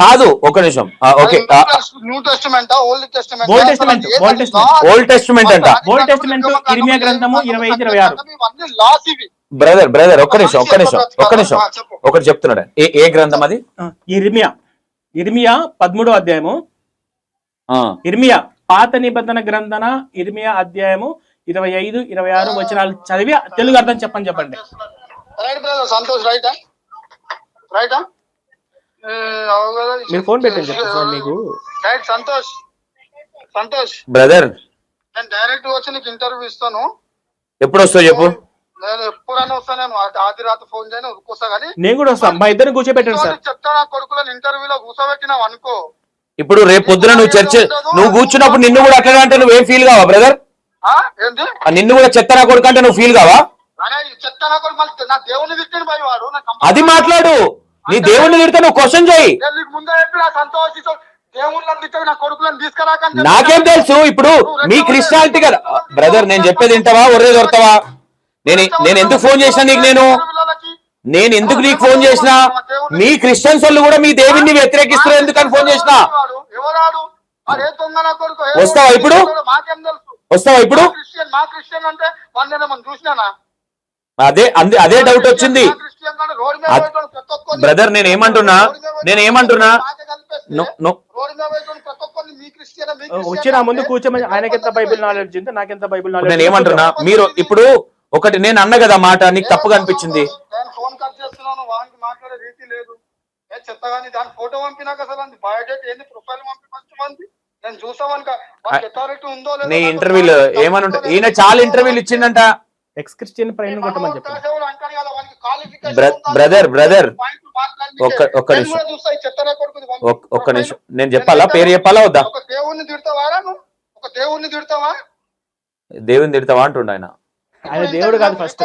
కాదు ఒక నిమిషం. ఆ, ఓకే. ఆ, new testament old testament Testament. Old testament అంట. Testament, ఇర్మియా గ్రంథము ఇరవై ఐదు, ఇరవై ఆరు. ఇవన్నీ లాస్ ఇవి. బ్రదర్ బ్రదర్ ఒక్క నిమిషం ఒక్క నిమిషం ఒక్క నిమిషం. ఒకటి చెప్తున్నాడు. ఏ ఏ గ్రంథం అది? ఇర్మియా. ఇర్మియా పదమూడో అధ్యాయము. ఆ, ఇర్మియా పాత నిబంధన గ్రంథన ఇర్మియా అధ్యాయము ఇరవై ఐదు ఇరవై ఆరు వచనాలు చదివి తెలుగు అర్థం చెప్పని చెప్పండి. రైట్ బ్రదర్ సంతోష్ రైటా? రైటా? మీరు ఫోన్ పెట్టండి చెప్తా సార్ మీకు. సంతోష్. సంతోష్. బ్రదర్. నేను డైరెక్ట్ వచ్చి నీకు ఇంటర్వ్యూ ఇస్తాను. ఎప్పుడు వస్తావు చెప్పు. నేను ఎప్పుడైనా వస్తాను నేను ఆది రాత్రి ఫోన్ చేయను ఉరుకొస్తా కానీ. నేను కూడా వస్తాను మా ఇద్దరిని కూర్చోబెట్టండి సార్. చెప్తా నా కొడుకులను ఇంటర్వ్యూలో కూర్చోబెట్టినావు అనుకో. ఇప్పుడు రేపు పొద్దున నువ్వు చర్చ నువ్వు కూర్చున్నప్పుడు నిన్ను కూడా అట్లనే అంటే నువ్వేం ఫీల్ కావా బ్రదర్? నిన్ను కూడా చెత్త నా కొడుకు అంటే నువ్వు ఫీల్ కావా? చెప్తా నా కొడుకు మళ్ళీ నా దేవుని వాడు అది మాట్లాడు. నీ దేవుణ్ణి తిడితే నువ్వు క్వశ్చన్ చేయి. నీకు తెలుసు ఇప్పుడు మీ క్రిస్టియానిటీ కదా. బ్రదర్ నేను చెప్పేది వింటావా? ఒర్రే దొరతావా నేను నేను ఎందుకు ఫోన్ చేసినా నీకు నేను? నేను ఎందుకు నీకు ఫోన్ చేసినా? మీ క్రిస్టియన్స్ వాళ్ళు కూడా మీ దేవుణ్ణి వ్యతిరేకిస్తారు ఎందుకని ఫోన్ చేసినా? వస్తావా ఇప్పుడు? వస్తావా ఇప్పుడు? అందే అదే డౌట్ వచ్చింది. బ్రదర్ నేను ఏమంటున్నా? నేను ఏమంటున్నా? మాకే కనిపిస్తే ను- ను- రోడ్డు మీద కూర్చోమని ఆయనకెంత బైబిల్ నాలెడ్జ్ ఉంది నాకెంత బైబిల్ నాలెడ్జ్ నేను ఏమంటున్నా? మీరు ఇప్పుడు ఒకటి నేను అన్న కదా మాట నీకు తప్పుగా అనిపించింది నేను ఫోన్ కట్ చేస్తున్నాను వానికి మాట్లాడే రీతి లేదు. ఏ చెత్త కానీ దాని ఫోటో పంపినాక అసలు అంది బయోడేట్ ఏంది ప్రొఫైల్ పంపి ఫస్ట్ మంది? నేను చూసామని అథారిటీ ఉందో లేదో నీ ఇంటర్వ్యూలు. ఏమని ఈయన చాలా ఇంటర్వ్యూలు ఇచ్చిండంట. ఎక్స్ క్రిస్టియన్ ప్రైమ్ కొట్టమని చెప్పండి కాసేవాడు అంటాడు కదా, వానికి qualification బ్ర- ఉందా? Brother, brother. ఒక్క- ఒక్క నిమిషం. ఒక్క. నిమిషం నేను చెప్పాలా పేరు చెప్పాలా వద్దా ఒక దేవుణ్ణి ఒక దేవుణ్ణి తిడతావా దేవుని తిడతావా అంటుండ ఆయన ఆయన దేవుడు కాదు ఫస్ట్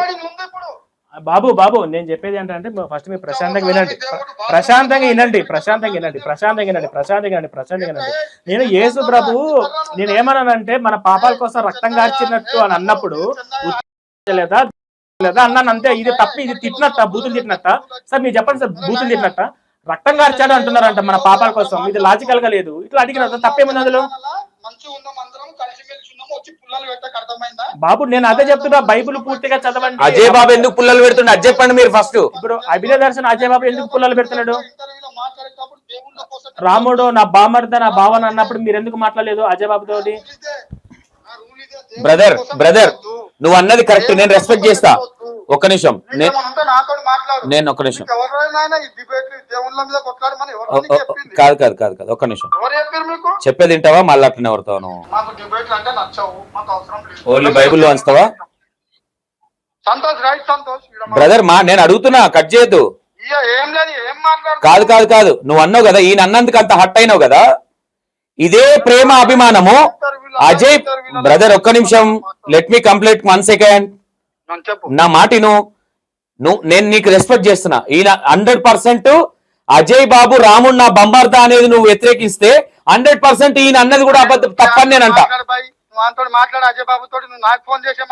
బాబు బాబు నేను చెప్పేది ఏంటంటే ఫస్ట్ మీరు ప్రశాంతంగా వినండి. ప్రశాంతంగా వినండి ప్రశాంతంగా వినండి ప్రశాంతంగా వినండి ప్రశాంతంగా వినండి ప్రశాంతంగా వినండి. నేను యేసు ప్రభు నేను ఏమన్నానంటే మన పాపాల కోసం రక్తం కార్చినట్టు అని అన్నప్పుడు లేదా లేదా అన్నాను అంతే ఇది తప్ప ఇది తిట్టినట్ట బూతులు తిట్టినట్ట సార్ మీరు చెప్పండి సార్ బూతులు తిట్టినట్ట రక్తం కార్చాడు అంటున్నారంట మన పాపాల కోసం. ఇది లాజికల్గా లేదు. ఇట్లా అడిగిన తప్పేముంది అందులో? బాబు నేను అదే చెప్తున్నా బైబిల్ పూర్తిగా చదవండి. అజయ్ బాబు ఎందుకు పుల్లలు పెడుతుండే? అది చెప్పండి మీరు ఫస్ట్ ఇప్పుడు అభినయ దర్శన్ అజయ్ బాబు ఎందుకు పుల్లలు పెడుతున్నాడు? రాముడు నా బామర్ద నా భావన అన్నప్పుడు మీరు ఎందుకు మాట్లాడలేదు అజయ్ బాబు తోటి రూల్ ఇదే. ఆ రూల్ ఇదే. దేవుళ్ళ బ్రదర్ బ్రదర్. నువ్వు అన్నది కరెక్ట్ నేను రెస్పెక్ట్ చేస్తా. ఒక్క నిమిషం నేను ఒక్క నిమిషం. కాదు కాదు కాదు కాదు ఒక్క నిమిషం. చెప్పేది వింటావా? మళ్ళీ అట్లనే లేదు. ఓన్లీ బైబిల్లో వంచుతావా బ్రదర్ మా నేను అడుగుతున్నా కట్ చేయొద్దు. కాదు కాదు కాదు. నువ్వు అన్నావు కదా ఈయన అన్నందుకు అంత హట్ అయినావు కదా? ఇదే ప్రేమ అభిమానము. అజయ్ బ్రదర్ ఒక్క నిమిషం. Let me complete one second నా మాటిను నువ్వు నేను నీకు రెస్పెక్ట్ చేస్తున్నా. ఈయన హండ్రెడ్ పర్సెంట్ అజయ్ బాబు రాముడు నా బంబార్దా అనేది నువ్వు వ్యతిరేకిస్తే హండ్రెడ్ పర్సెంట్ ఈయన అన్నది కూడా అబద్ధం తప్పని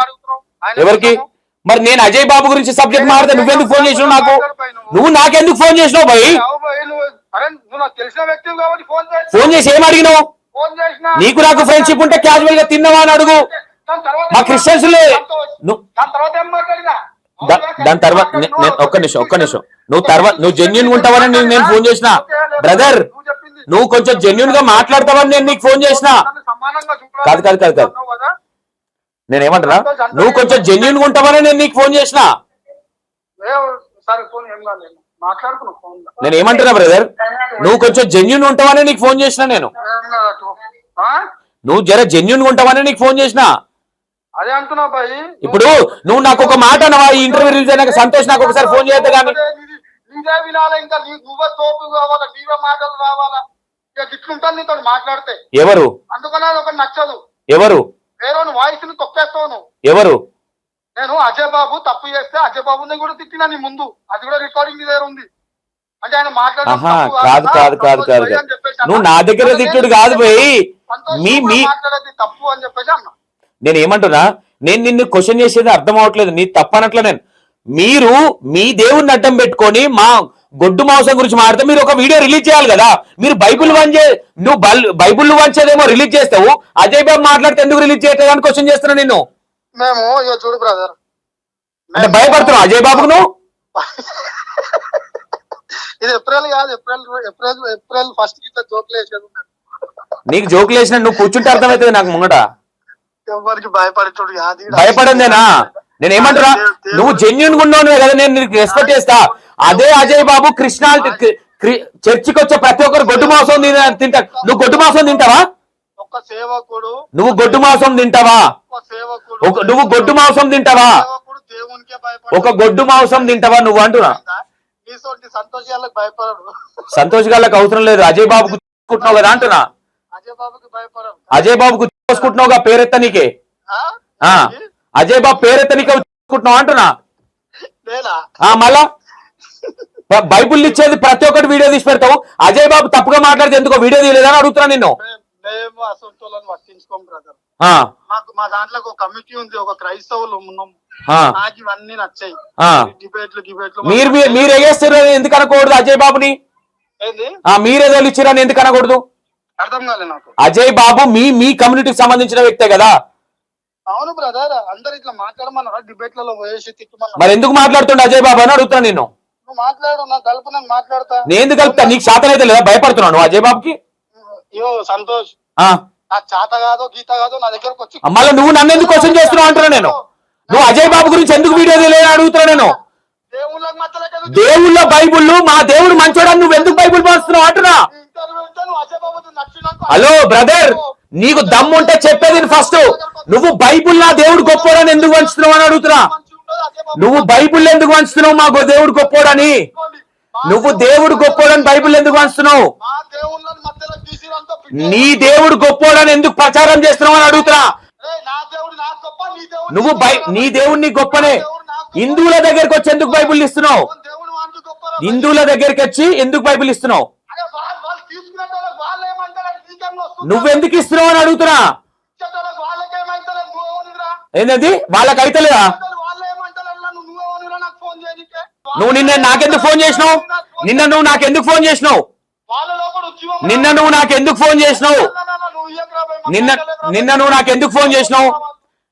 అడుగుతున్నావు. ఆయన ఎవరికి? ఎవరు? మరి నేను అజయ్ బాబు గురించి సబ్జెక్ట్ మాట్లాడితే నువ్వెందుకు ఫోన్ చేసినావు నాకు? నువ్వు. నాకెందుకు ఫోన్ చేసినావు భయ్ ఫోన్ చేసి ఏం అడిగినావు? నీకు నాకు ఫ్రెండ్షిప్ ఉంటే క్యాజువల్గా తిన్నావా అని అడుగు. మా క్రిస్టియన్స్ దాని తర్వాత ఒక్క నిమిషం ఒక్క నిమిషం. నువ్వు తర్వాత నువ్వు జెన్యున్ ఉంటావని నేను ఫోన్ చేసిన. బ్రదర్ నువ్వు కొంచెం జెన్యున్గా మాట్లాడతావని నేను నీకు ఫోన్ చేసిన. కాదు, కాదు, కాదు, కాదు. అన్నావు కదా? నేను ఏమంటున్నా? నువ్వు కొంచెం జెన్యున్గా ఉంటావని నేను నీకు ఫోన్ చేసిన నేను ఏమంటున్నా బ్రదర్ నువ్వు కొంచెం జెన్యున్ ఉంటావని నీకు ఫోన్ చేసిన నేను? నువ్వు జర జెన్యున్ ఉంటావని నీకు ఫోన్ చేసిన. అదే అంటున్నావు బాయ్. ఇప్పుడు నువ్వు నాకు ఒక మాట అనవా? ఈ ఇంటర్వ్యూ రిలీజ్ అయినాక సంతోష్ నాకు ఒకసారి ఫోన్ చేయొద్దు కానీ. నీది- నీదే వినాలి ఇంకా నీ నువ్వే తోపు కావాలా? నీవే మాటలు రావాలా? ఇక ఇట్లుంటాను నీతో మాట్లాడితే. ఎవరు? అందుకని అది నచ్చదు. ఎవరు? వేరే వాయిస్ని తొక్కేస్తావు నువ్వు. ఎవరు? నేను అజయ్ బాబు తప్పు చేస్తే అజయ్ బాబుని కూడా తిట్టినా నీ ముందు. అది కూడా రికార్డింగ్ నీ దగ్గర ఉంది. అంటే ఆయన కాదు. కాదా? కాదు. నువ్వు నా దగ్గర తిట్టుడు కాదు పోయి మీ మీ తప్పు అని చెప్పేసి అన్నా. నేను ఏమంటున్నా? నేను నిన్ను క్వశ్చన్ చేసేది అర్థం అవట్లేదు. నీ తప్పనట్లే నేను. మీరు మీ దేవుణ్ణి అడ్డం పెట్టుకొని మా గొడ్డు మాంసం గురించి మాట్లాడితే మీరు ఒక వీడియో రిలీజ్ చేయాలి కదా. మీరు బైబుల్ వంచే నువ్వు బల్- బైబుల్ వంచేదేమో రిలీజ్ చేస్తావు. అజయ్ బాబు మాట్లాడితే ఎందుకు రిలీజ్ చేయట్లేదు అని క్వశ్చన్ చేస్తున్నా నిన్ను. మేము ఇక చూడు బ్రదర్ అంటే భయపడుతున్నావు అజయ్ బాబుకు నువ్వు? ఇది ఏప్రిల్ కాదు ఏప్రిల్ ఏప్రిల్ ఏప్రిల్ ఫస్ట్కి జోకులు వేసేది. నీకు జోకులు వేసిన నువ్వు కూర్చుంటే అర్థమవుతుంది నాకు ముంగట. ఎవరికి భయపడేటోడు కాదు. భయపడిందేనా? నేను ఏమంటున్నా? నువ్వు జెన్యున్ ఉన్నావు కదా నేను నీకు రెస్పెక్ట్ చేస్తా. అదే అజయ్ బాబు కృష్ణ చర్చికి వచ్చే ప్రతి ఒక్కరు గొడ్డు మాంసం తింటా. నువ్వు గొడ్డు మాంసం తింటావా? నువ్వు గొడ్డు మాంసం తింటావా? నువ్వు గొడ్డు మాంసం తింటావా? ఒక గొడ్డు మాంసం తింటావా నువ్వు అంటున్నా? సంతోష్ గాళ్ళకి అవసరం లేదు. అజయ్ బాబు గుర్తుకుంటున్నావు కదా అంటున్నా. అజయ్ బాబుకి గుర్తుకొసుకుంటున్నావుగా పేరెత్త నీకే అజయ్ బాబు పేరెత్త నీకే గుర్తుకుంటున్నావు అంటున్నా మళ్ళా? బైబుల్ ఇచ్చేది ప్రతి ఒక్కటి వీడియో తీసి పెడతావు. అజయ్ బాబు తప్పుగా మాట్లాడితే ఎందుకో వీడియో తీయలేదని అడుగుతున్నా నిన్ను. మేము- అసంతోలను పట్టించుకోం బ్రదర్ మాకు మా దాంట్లో ఒక కమిటీ ఉంది ఒక క్రైస్తవులు ఉన్నాం. నాకు ఇవన్నీ నచ్చాయి. డిబేట్లు గిబేట్లు మీరు మీరు- మీరు ఎగేస్తారు ఎందుకు అనకూడదు అజయ్ బాబుని? ఏంది? ఆ మీరేదో ఇచ్చిరని ఎందుకు అనకూడదు? అర్థం కాలే నాకు. అజయ్ బాబు మీ మీ కమ్యూనిటీకి సంబంధించిన వ్యక్తే కదా? అవును బ్రదర్ అందరు ఇట్లా మాట్లాడమన్నారా? డిబేట్లలో పోయేసి తిట్టమన్నా మరి ఎందుకు మాట్లాడుతుండే అజయ్ బాబు అని అడుగుతున్నా నిన్ను నువ్వు మాట్లాడు నాకు కలుపు నేను మాట్లాడతా. నేను ఎందుకు కలుపుతా? నీకు శాతం అయితే లేదా? భయపడుతున్నావు నువ్వు అజయ్ బాబుకి? సంతోష్. చేత కాదో గీత కాదో నా దగ్గరకు వచ్చి మళ్ళీ నువ్వు నన్ను ఎందుకు క్వశ్చన్ చేస్తున్నావు అంటున్నా నేను? నువ్వు అజయ్ బాబు గురించి ఎందుకు వీడియో తెలియని అడుగుతున్నా నేను? దేవుళ్ళ బైబుల్ మా దేవుడు మంచోడని నువ్వు ఎందుకు బైబుల్ పంచుతున్నావు అంటున్నా? హలో బ్రదర్ నీకు దమ్ముంటే చెప్పేది ఫస్ట్. నువ్వు బైబుల్ నా దేవుడు గొప్పోడని ఎందుకు వంచుతున్నావు అని అడుగుతున్నా? నువ్వు బైబుల్ ఎందుకు వంచుతున్నావు మా దేవుడు గొప్పోడని? నువ్వు దేవుడు గొప్పోడని బైబుల్ ఎందుకు తీసిరంతా నీ దేవుడు గొప్పోడని ఎందుకు ప్రచారం చేస్తున్నావు అని అడుగుతున్నా. నువ్వు బై నీ దేవుడు నీ గొప్పనే హిందువుల దగ్గరికి వచ్చి ఎందుకు బైబుల్ ఇస్తున్నావు? హిందువుల దగ్గరికి వచ్చి ఎందుకు బైబిల్ ఇస్తున్నావు? నువ్వెందుకు ఇస్తున్నావు అని అడుగుతున్నా. ఏంటది వాళ్ళకి అయితలేదా నువ్వు నిన్న నాకెందుకు ఫోన్ చేసినావు? నిన్న నువ్వు నాకెందుకు ఫోన్ చేసినావు? నిన్న నువ్వు నాకెందుకు ఫోన్ చేసినావు? నిన్న నిన్న. నువ్వు నాకెందుకు ఫోన్ చేసినావు?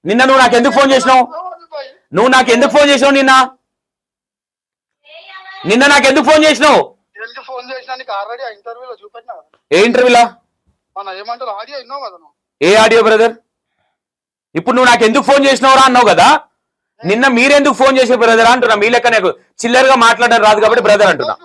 నిన్న నువ్వు నాకెందుకు ఫోన్ చేసినావు? నువ్వు నాకెందుకు ఫోన్ చేసినావు నిన్న? నిన్న నాకెందుకు ఫోన్ చేసినావు. ఏ ఇంటర్వ్యూలా ఏ ఆడియో బ్రదర్ ఇప్పుడు నువ్వు నాకు ఎందుకు ఫోన్ చేసినావురా అన్నావు కదా? నిన్న మీరెందుకు ఫోన్ చేసే బ్రదర్ అంటున్నా. మీ లెక్క నాకు చిల్లరగా మాట్లాడడం రాదు కాబట్టి బ్రదర్ అంటున్నా.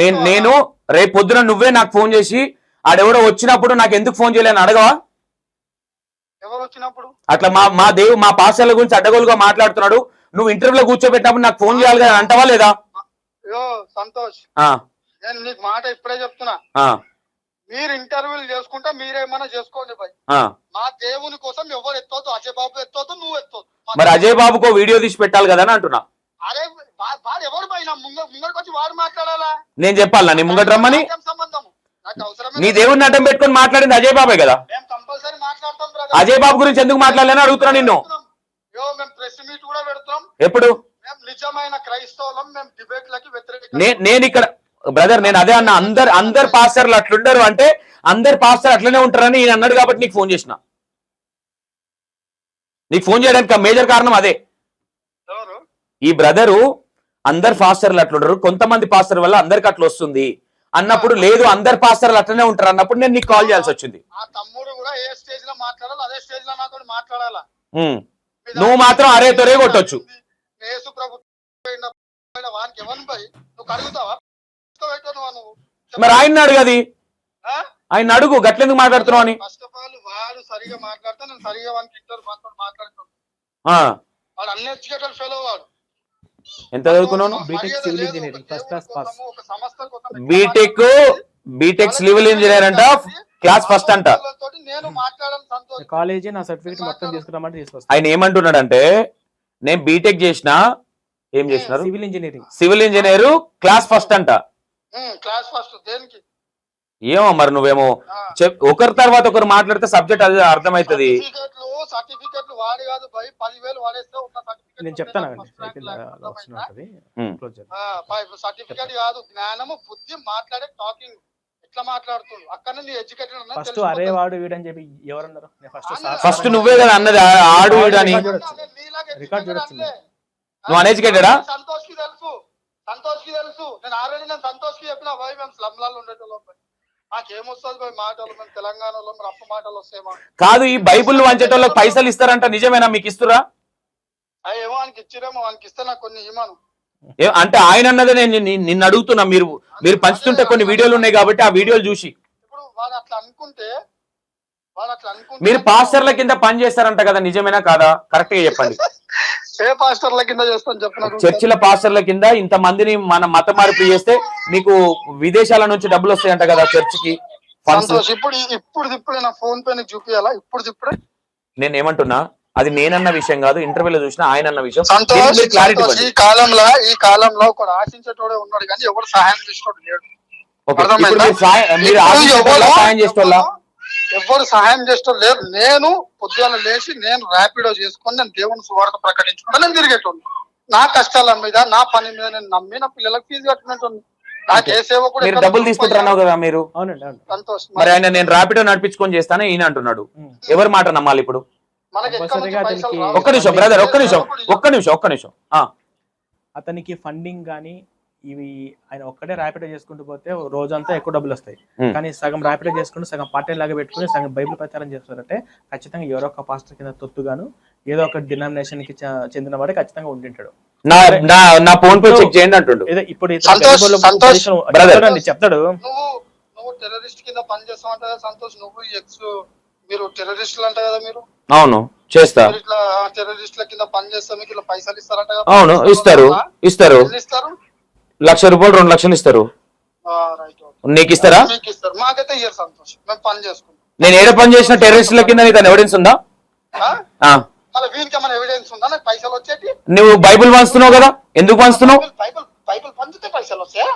నేను నేను రేపు పొద్దున నువ్వే నాకు ఫోన్ చేసి ఆడెవడో వచ్చినప్పుడు నాకు ఎందుకు ఫోన్ చేయలేని అడగవా? అట్లా మా మా దేవు మా పాస్టర్ల గురించి అడ్డగోలుగా మాట్లాడుతున్నాడు. నువ్వు ఇంటర్వ్యూలో కూర్చోబెట్టినప్పుడు నాకు ఫోన్ చేయాలి కదా అంటావా లేదా? సంతోష్. నేను నీకు మాట ఇప్పుడే చెప్తున్నా. మీరు ఇంటర్వ్యూలు చేసుకుంటే మీరేమన్నా చేసుకోండి భయ్. మా దేవుని కోసం ఎవరు ఎత్తవద్దు అజయ్ బాబు ఎత్తవద్దు నువ్వు మా మరి అజయ్ బాబుకో వీడియో తీసి పెట్టాలి కదా అని అంటున్నా. అరే వాడు ఎవరు ముంగ ముంగడికి వచ్చి వాడు మాట్లాడాలా? నేను చెప్పాలా నీ ముంగట రమ్మని? సంబంధం నీ దేవుడిని అడ్డం పెట్టుకొని మాట్లాడింది అజయ్ బాబే కదా? మేము కంపల్సరీ మాట్లాడతాం brother. అజయ్ బాబు గురించి ఎందుకు మాట్లాడలేని అడుగుతున్నా నిన్ను. ఎప్పుడు? నేను ఇక్కడ బ్రదర్ నేను అదే అన్న అందరు అందరు పాస్టర్లు అట్లుండరు అంటే అందరు పాస్టర్ అట్లనే ఉంటారని నేను అన్నాడు కాబట్టి నీకు ఫోన్ చేసిన. నీకు ఫోన్ చేయడానికి మేజర్ కారణం అదే. ఈ బ్రదరు అందరు పాస్టర్లు అట్లుండరు కొంతమంది పాస్టర్ వల్ల అందరికి అట్లా వస్తుంది. అన్నప్పుడు లేదు అందరు పాస్టర్లు అట్లనే ఉంటారు అన్నప్పుడు నేను నీకు కాల్ చేయాల్సి వచ్చింది. నువ్వు మాత్రం అరే తొరే కొట్టొచ్చు. మరి ఆయన అడుగు అది. ఆ? ఆయన అడుగు గట్లెందుకు మాట్లాడుతున్నావు అని. ఫస్ట్ ఆఫ్ ఆల్ వాడు సరిగా మాట్లాడితే నేను సరిగా వానికి ఇంటర్ మాట్లాడు మాట్లాడుతాను. ఆ, వాడు అన్ని ఎడ్యుకేటెడ్ ఫెలో వాడు. ఎంత చదువుకున్నాను? B Tech civil engineering, first class pass. B Tech B Tech civil engineer అంట క్లాస్ ఫస్ట్ అంట. తోటి నేను మాట్లాడడం సంతోషం. కాలేజీ నా సర్టిఫికేట్ మొత్తం తీసుకురామంటే తీసుకొస్తా. ఆయన ఏమంటున్నాడంటే నేను బీటెక్ చేసిన ఏం చేసినారు? Civil engineering civil engineer class first అంట. క్లాస్ ఫస్ట్ దేనికి? ఏమో మరి నువ్వేమో ఒకరి తర్వాత ఒకరు మాట్లాడితే సబ్జెక్ట్ అది అర్థమవుతుంది. సర్టిఫికెట్లు సర్టిఫికెట్లు వాడి కాదు భయ్ పదివేలు వాడేస్తే ఉన్న సర్టిఫికెట్ నేను. సర్టిఫికెట్ కాదు జ్ఞానము బుద్ధి మాట్లాడే టాకింగ్ ఎట్లా మాట్లాడుతుంది అక్కడ ఎడ్యుకేటెడ్ ఫస్ట్ అరే వాడు వీడని చెప్పి ఎవరన్నారు? నేను ఫస్ట్ నువ్వే కదా అన్నది ఆడు వీడు అని. రికార్డ్ చూడొచ్చు. నువ్వు ఆ? సంతోష్కి తెలుసు. సంతోష్కి తెలుసు. నేను ఆల్రెడీ నేను సంతోష్కి చెప్పిన భయ్ మేము స్లమ్లాల్లో ఉండేటోళ్ళం. మాకేమొస్తుంది భయ్ మాటలు మేము తెలంగాణలో మరి అప్ప మాటలు వస్తాయి కాదు ఈ బైబుల్ వంచేటోళ్ళకి పైసలు ఇస్తారంట నిజమేనా? మీకు ఇస్తురా ఏమో ఆయనకి ఇచ్చిరేమో ఆయనకి ఇస్తే నాకు కొన్ని ఇవ్వను అంటే ఆయన అన్నదే నేను నిన్ను- నిన్ను అడుగుతున్నా మీరు మీరు పంచుతుంటే కొన్ని వీడియోలు ఉన్నాయి కాబట్టి ఆ వీడియోలు చూసి. ఇప్పుడు వాడు అట్లా అనుకుంటే వాడు అట్లా అనుకుంటే మీరు పాస్టర్ల కింద పని చేస్తారంట కదా నిజమేనా కాదా? కరెక్ట్గా చెప్పండి. ఏ పాస్టర్ల కింద చేస్తాను చెప్పినారు చర్చిల పాస్టర్ల కింద ఇంత మందిని మన మత మార్పు చేస్తే మీకు విదేశాల నుంచి డబ్బులు వస్తాయంట కదా చర్చికి ఫండ్స్ సంతోష్ ఇప్పుడు ఇప్పుడు ఇప్పుడే నా ఫోన్ పే నీకు చూపియాలా ఇప్పుడు ఇప్పుడే నేను ఏమంటున్నా? అది నేనన్న విషయం కాదు ఇంటర్వ్యూలో చూసిన ఆయన అన్న విషయం సంతోష్ ఈ కాలంలో ఈ కాలంలో ఒకడు ఆశించేటోడే ఉన్నాడు కానీ ఎవరు సహాయం చేసేటోడు లేడు. అర్థమైందా? మీరు సాయం చేసేటోళ్ళ? ఎవరు సహాయం చేసేటోడు లేరు నేను పొద్దున లేచి నేను ర్యాపిడో చేసుకొని నేను దేవుని సువార్త ప్రకటించుకుంటా. నేను తిరిగేటోడు నా కష్టాల మీద నా పని మీద నేను నమ్మి నా పిల్లలకు ఫీజు కట్టినట్టు నాకు ఏ సేవ కూడా మీరు డబ్బులు తీసుకుంటున్నావు కదా మీరు? సంతోష్. మరి ఆయన నేను ర్యాపిడో నడిపించుకొని చేస్తాను ఈయన అంటున్నాడు. ఎవరి మాట నమ్మాలి ఇప్పుడు. ఒక్క నిమిషం బ్రదర్ ఒక్క నిమిషం ఒక్క నిమిషం ఒక్క నిమిషం. ఆ, అతనికి ఫండింగ్ కానీ ఇవి ఆయన ఒక్కడే ర్యాపిడో చేసుకుంటూ పోతే రోజంతా ఎక్కువ డబ్బులు వస్తాయి. కానీ సగం ర్యాపిడో చేసుకుంటూ సగం పార్ట్ లాగా పెట్టుకుని సగం బైబిల్ ప్రచారం చేస్తారంటే ఖచ్చితంగా ఎవరో ఒక పాస్టర్ కింద తొత్తుగాను ఏదో ఒక డినామినేషన్కి చెందిన వాడే ఖచ్చితంగా ఉండింటాడు నా ఫోన్ పే చెక్ చేయండి అంటుండు. ఏదో ఇప్పుడు చెప్తాడు నువ్వు టెర్రరిస్ట్ కింద పని చేస్తావంట కదా సంతోష్ నువ్వు ఎక్స్ మీరు టెర్రరిస్టులు అంట కదా మీరు? అవును చేస్తా. ఇట్లా టెర్రరిస్టుల కింద పని చేస్తే మీకు ఇట్లా పైసలు ఇస్తారంట కదా అవును ఇస్తారు ఇస్తారు? ఇస్తారు? లక్ష రూపాయలు రెండు లక్షలు ఇస్తారు. నీకు ఇస్తారా? మీకు ఇస్తారు. మాకైతే సంతోష్. మేము పని చేసుకుంటాం. నేను ఏడ పని చేసిన టెర్రరిస్టుల కింద నీకు ఎవిడెన్స్ ఉందా? ఎవిడెన్స్ ఉందా? నాకు పైసలు వచ్చేటి? నువ్వు బైబిల్ పంచుతున్నావు కదా? ఎందుకు పంచుతున్నావు? బైబిల్ బైబిల్ పంచితే పైసలు వస్తాయా?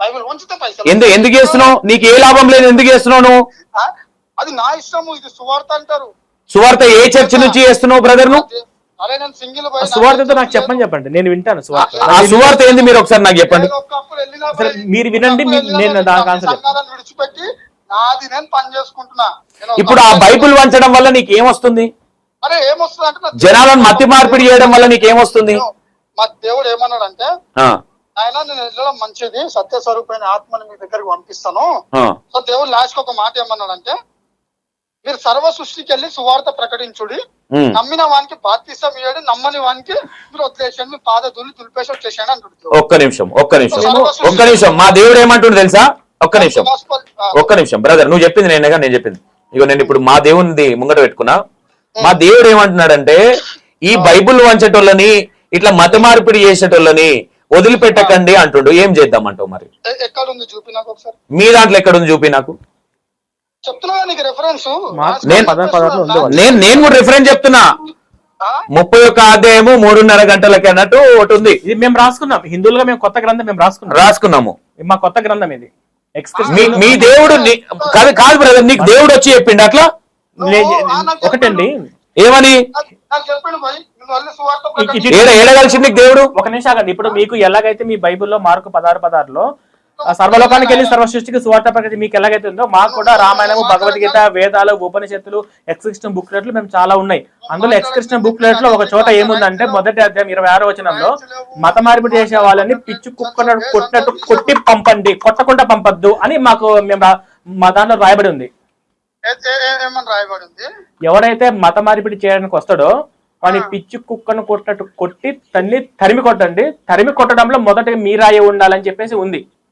బైబిల్ పైసలు ఎందుకు ఎందుకు చేస్తున్నావు? నీకు ఏ లాభం లేదు ఎందుకు చేస్తున్నావు నువ్వు? అది నా ఇష్టము ఇది సువార్త అంటారు. సువార్త ఏ చర్చ్ నుంచి చేస్తున్నావు బ్రదర్ నువ్వు? అదే- అరే నేను సింగిల్ ఆ సువార్తతో నాకు చెప్పని చెప్పండి. నేను వింటాను సువార్త. ఆ సువార్త ఏంది మీరు ఒకసారి నాకు చెప్పండి. మీరు వినండి, నేను దానికి ఆన్సర్. విడిచిపెట్టి నాది నేను పని చేసుకుంటున్నా. నేను ఇప్పుడు ఆ బైబిల్ వంచడం వల్ల నీకు ఏమొస్తుంది అంటే జనాలను మతి మార్పిడి చేయడం వల్ల నీకు ఏమొస్తుంది దేవుడు- మా దేవుడు ఏమన్నాడంటే ఆయన నేను వెళ్ళడం మంచిది. సత్య స్వరూపమైన ఆత్మని మీ దగ్గరికి పంపిస్తాను. సో దేవుడు లాస్ట్ ఒక మాట ఏమన్నాడంటే మీరు సర్వ సృష్టికి వెళ్ళి సువార్త ప్రకటించుడి. నమ్మిన వానికి బాప్తిసం ఇవ్వడు నమ్మని వానికి మీరు వదిలేసండి మీ పాద దుల్లి తులిపేసి వచ్చేసాడు దేవుడు. ఒక్క నిమిషం ఒక్క నిమిషం. ఒక్క నిమిషం. మా దేవుడు ఏమంటుండు తెలుసా? ఒక్క నిమిషం. ఒక్క నిమిషం. బ్రదర్ నువ్వు చెప్పింది నేనేగా నేను చెప్పింది. ఇగో నేను ఇప్పుడు మా దేవునిది ముంగట పెట్టుకున్నా. మా దేవుడు ఏమంటున్నాడంటే ఈ బైబుల్ వంచేటోళ్ళని ఇట్లా మత మార్పిడి చేసేటోళ్ళని వదిలిపెట్టకండి అంటుండు. ఏం మరి? చూపి నాకు ఒకసారి? మీ దాంట్లో ఎక్కడుంది చూపి నాకు చెప్తున్నా కదా నీకు రెఫరెన్స్ మార్క్స్ నేను- కూడా రిఫరెన్స్ చెప్తున్నా. ముప్పై ఒక్క అధ్యాయము మూడున్నర గంటలకి అన్నట్టు ఒకటి ఉంది. ఇది మేము రాసుకున్నాం. హిందువులుగా మేము కొత్త గ్రంథం మేము రాసుకున్నాం. రాసుకున్నాము. మా కొత్త గ్రంథం ఇది. ఎక్స్ మీ దేవుడు నీ- కాదు కాదు బ్రదర్ నీకు దేవుడు వచ్చి చెప్పిండు అట్లా? ఒకటండి. ఏమని? నాకు చెప్పండి భయ్ నువ్వు వెళ్ళి సువార్త ఇ- ప్రకటించు. ఇది- ఏడ ఏడగలిసి నీకు దేవుడు? ఒక నిమిషం ఆగండి. ఇప్పుడు మీకు ఎలాగైతే మీ బైబిల్లో మార్కు పదహారు పదహారులో సర్వలోకానికి వెళ్ళి సర్వ సృష్టికి సువార్త ప్రకటి మీకు ఎలాగైతే ఉందో మాకు కూడా రామాయణము భగవద్గీత వేదాలు ఉపనిషత్తులు ఎక్స్క్రిప్షన్ బుక్లెట్లు మేము చాలా ఉన్నాయి. అందులో ఎక్స్క్రిప్షన్ బుక్లెట్లో ఒక చోట ఏముందంటే మొదటి అధ్యాయం ఇరవై ఆరో వచనంలో మత మార్పిడి చేసే వాళ్ళని పిచ్చు కుక్కన కొట్టినట్టు కొట్టి పంపండి కొట్టకుండా పంపద్దు అని మాకు మేము మా దాంట్లో రాయబడి ఉంది. ఎవరైతే మత మార్పిడి చేయడానికి వస్తాడో వాని పిచ్చి కుక్కను కొట్టినట్టు కొట్టి తన్ని తరిమి కొట్టండి. తరిమి కొట్టడంలో మొదట మీరాయి ఉండాలని చెప్పేసి ఉంది.